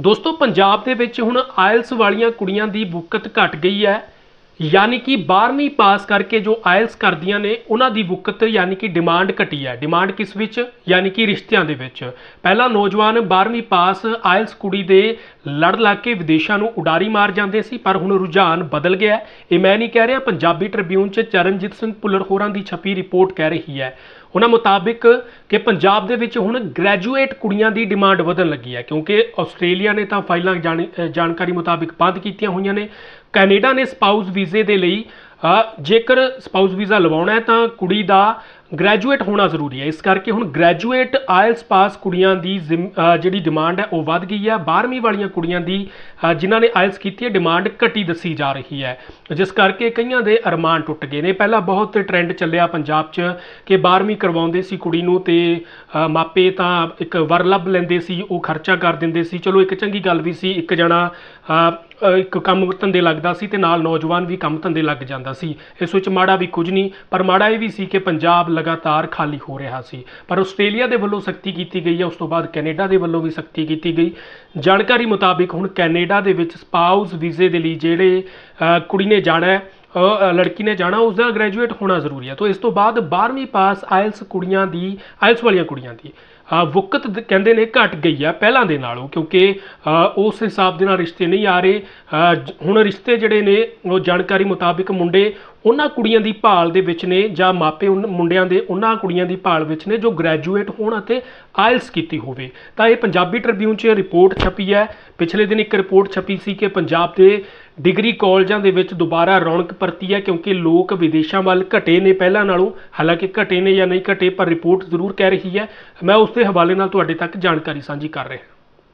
ਦੋਸਤੋ ਪੰਜਾਬ ਦੇ ਵਿੱਚ ਹੁਣ ਆਇਲਸ ਵਾਲੀਆਂ ਕੁੜੀਆਂ ਦੀ ਬੁੱਕਤ ਘਟ ਗਈ ਹੈ। ਯਾਨੀ ਕਿ 12ਵੀਂ ਪਾਸ ਕਰਕੇ ਜੋ ਆਇਲਸ ਕਰਦੀਆਂ ਨੇ, ਉਹਨਾਂ ਦੀ ਬੁੱਕਤ ਯਾਨੀ ਕਿ ਡਿਮਾਂਡ ਘਟੀ ਹੈ। ਡਿਮਾਂਡ ਕਿਸ ਵਿੱਚ? ਯਾਨੀ ਕਿ ਰਿਸ਼ਤਿਆਂ ਦੇ ਵਿੱਚ। ਪਹਿਲਾਂ ਨੌਜਵਾਨ 12ਵੀਂ ਪਾਸ ਆਇਲਸ ਕੁੜੀ ਦੇ ਲੜ ਲੱਗ ਕੇ ਵਿਦੇਸ਼ਾਂ ਨੂੰ ਉਡਾਰੀ ਮਾਰ ਜਾਂਦੇ ਸੀ, ਪਰ ਹੁਣ ਰੁਝਾਨ ਬਦਲ ਗਿਆ ਇਹ ਮੈਂ ਨਹੀਂ ਕਹਿ ਰਿਹਾ, ਪੰਜਾਬੀ ਟ੍ਰਿਬਿਊਨ 'ਚ ਚਰਨਜੀਤ ਸਿੰਘ ਭੁੱਲਰ ਹੋਰਾਂ ਦੀ ਛਪੀ ਰਿਪੋਰਟ ਕਹਿ ਰਹੀ ਹੈ। ਉਹਨਾਂ ਮੁਤਾਬਿਕ ਕਿ ਪੰਜਾਬ ਦੇ ਵਿੱਚ ਹੁਣ ਗ੍ਰੈਜੂਏਟ ਕੁੜੀਆਂ ਦੀ ਡਿਮਾਂਡ ਵਧਣ ਲੱਗੀ ਹੈ, ਕਿਉਂਕਿ ਆਸਟ੍ਰੇਲੀਆ ਨੇ ਤਾਂ ਫਾਈਲਾਂ ਜਾਣੀ- ਜਾਣਕਾਰੀ ਮੁਤਾਬਿਕ ਬੰਦ ਕੀਤੀਆਂ ਹੋਈਆਂ ਨੇ। ਕੈਨੇਡਾ ਨੇ ਸਪਾਊਸ ਵੀਜ਼ੇ ਦੇ ਲਈ ਜੇਕਰ ਸਪਾਊਸ ਵੀਜ਼ਾ ਲਵਾਉਣਾ ਹੈ ਤਾਂ ਕੁੜੀ ਦਾ ਗ੍ਰੈਜੂਏਟ ਹੋਣਾ ਜ਼ਰੂਰੀ ਹੈ। ਇਸ ਕਰਕੇ ਹੁਣ ਗ੍ਰੈਜੂਏਟ ਆਇਲਸ ਪਾਸ ਕੁੜੀਆਂ ਦੀ ਜ਼ਿਮ- ਜਿਹੜੀ ਡਿਮਾਂਡ ਹੈ, ਉਹ ਵੱਧ ਗਈ ਹੈ। 12ਵੀਂ ਵਾਲੀਆਂ ਕੁੜੀਆਂ ਦੀ ਜਿਨ੍ਹਾਂ ਨੇ ਆਇਲਸ ਕੀਤੀ ਹੈ ਡਿਮਾਂਡ ਘਟੀ ਦੱਸੀ ਜਾ ਰਹੀ ਹੈ। ਜਿਸ ਕਰਕੇ ਕਈਆਂ ਦੇ ਅਰਮਾਨ ਟੁੱਟ ਗਏ ਨੇ। ਪਹਿਲਾਂ ਬਹੁਤ ਟ੍ਰੈਂਡ ਚੱਲਿਆ ਪੰਜਾਬ 'ਚ ਕਿ 12ਵੀਂ ਕਰਵਾਉਂਦੇ ਸੀ ਕੁੜੀ ਨੂੰ ਤੇ ਮਾਪੇ ਤਾਂ ਇੱਕ ਵਰ ਲੱਭ ਲੈਂਦੇ ਸੀ, ਉਹ ਖਰਚਾ ਕਰ ਦਿੰਦੇ ਸੀ। ਚਲੋ ਇੱਕ ਚੰਗੀ ਗੱਲ ਵੀ ਸੀ, ਇੱਕ ਜਣਾ ਇੱਕ ਕੰਮ ਧੰਦੇ ਲੱਗਦਾ ਸੀ ਤੇ ਨਾਲ ਨੌਜਵਾਨ ਵੀ ਕੰਮ ਧੰਦੇ ਲੱਗ ਜਾਂਦਾ ਸੀ। ਇਸ ਵਿੱਚ ਮਾੜਾ ਵੀ ਕੁਝ ਨਹੀਂ, ਪਰ ਮਾੜਾ ਇਹ ਵੀ ਸੀ ਕਿ ਪੰਜਾਬ ਲਗਾਤਾਰ ਖਾਲੀ ਹੋ ਰਿਹਾ ਸੀ। ਪਰ ਆਸਟ੍ਰੇਲੀਆ ਦੇ ਵੱਲੋਂ ਸਖਤੀ ਕੀਤੀ ਗਈ ਹੈ ਉਸ ਤੋਂ ਬਾਅਦ ਕੈਨੇਡਾ ਦੇ ਵੱਲੋਂ ਵੀ ਸਖਤੀ ਕੀਤੀ ਗਈ। ਜਾਣਕਾਰੀ ਮੁਤਾਬਿਕ ਹੁਣ ਕੈਨੇਡਾ ਦੇ ਵਿੱਚ ਸਪਾਊਸ ਵੀਜ਼ੇ ਦੇ ਲਈ ਜਿਹੜੇ ਕੁੜੀ ਨੇ ਜਾਣਾ ਹੈ ਲੜਕੀ ਨੇ ਜਾਣਾ ਉਸ ਦਾ ਗ੍ਰੈਜੂਏਟ ਹੋਣਾ ਜ਼ਰੂਰੀ ਹੈ। ਤੋਂ ਇਸ ਤੋਂ ਬਾਅਦ 12ਵੀਂ ਪਾਸ ਆਇਲਸ ਕੁੜੀਆਂ ਦੀ ਆਇਲਸ ਵਾਲੀਆਂ ਕੁੜੀਆਂ ਦੀ ਅ, ਕਹਿੰਦੇ ਨੇ ਘਟ ਗਈ ਆ ਪਹਿਲਾਂ ਦੇ ਨਾਲੋਂ ਕਿਉਂਕਿ ਉਸ ਹਿਸਾਬ ਦੇ ਨਾਲ ਰਿਸ਼ਤੇ ਨਹੀਂ ਆ ਰਹੇ। ਹੁਣ ਰਿਸ਼ਤੇ ਜਿਹੜੇ ਨੇ ਉਹ ਜਾਣਕਾਰੀ ਮੁਤਾਬਿਕ ਮੁੰਡੇ ਉਹਨਾਂ ਕੁੜੀਆਂ ਦੀ ਭਾਲ ਦੇ ਵਿੱਚ ਨੇ ਜਾਂ ਮਾਪੇ ਉਨ- ਮੁੰਡਿਆਂ ਦੇ ਉਹਨਾਂ ਕੁੜੀਆਂ ਦੀ ਭਾਲ ਵਿੱਚ ਨੇ ਜੋ ਗ੍ਰੈਜੂਏਟ ਹੋਣ ਅਤੇ ਆਇਲਸ ਕੀਤੀ ਹੋਵੇ। ਤਾਂ ਇਹ ਪੰਜਾਬੀ ਟ੍ਰਿਬਿਊਨ 'ਚ ਰਿਪੋਰਟ ਛਪੀ ਹੈ। ਪਿਛਲੇ ਦਿਨ ਇੱਕ ਰਿਪੋਰਟ ਛਪੀ ਸੀ ਕਿ ਪੰਜਾਬ ਦੇ ਡਿਗਰੀ ਕਾਲਜਾਂ ਦੇ ਵਿੱਚ ਦੁਬਾਰਾ ਰੌਣਕ ਪਰਤੀ ਹੈ ਕਿਉਂਕਿ ਲੋਕ ਵਿਦੇਸ਼ਾਂ ਵੱਲ ਘਟੇ ਨੇ ਪਹਿਲਾਂ ਨਾਲੋਂ। ਹਾਲਾਂਕਿ ਘਟੇ ਨੇ ਜਾਂ ਨਹੀਂ ਘਟੇ, ਪਰ ਰਿਪੋਰਟ ਜ਼ਰੂਰ ਕਹਿ ਰਹੀ ਹੈ। ਮੈਂ ਉਸ ਦੇ ਹਵਾਲੇ ਨਾਲ ਤੁਹਾਡੇ ਤੱਕ ਜਾਣਕਾਰੀ ਸਾਂਝੀ ਕਰ ਰਿਹਾ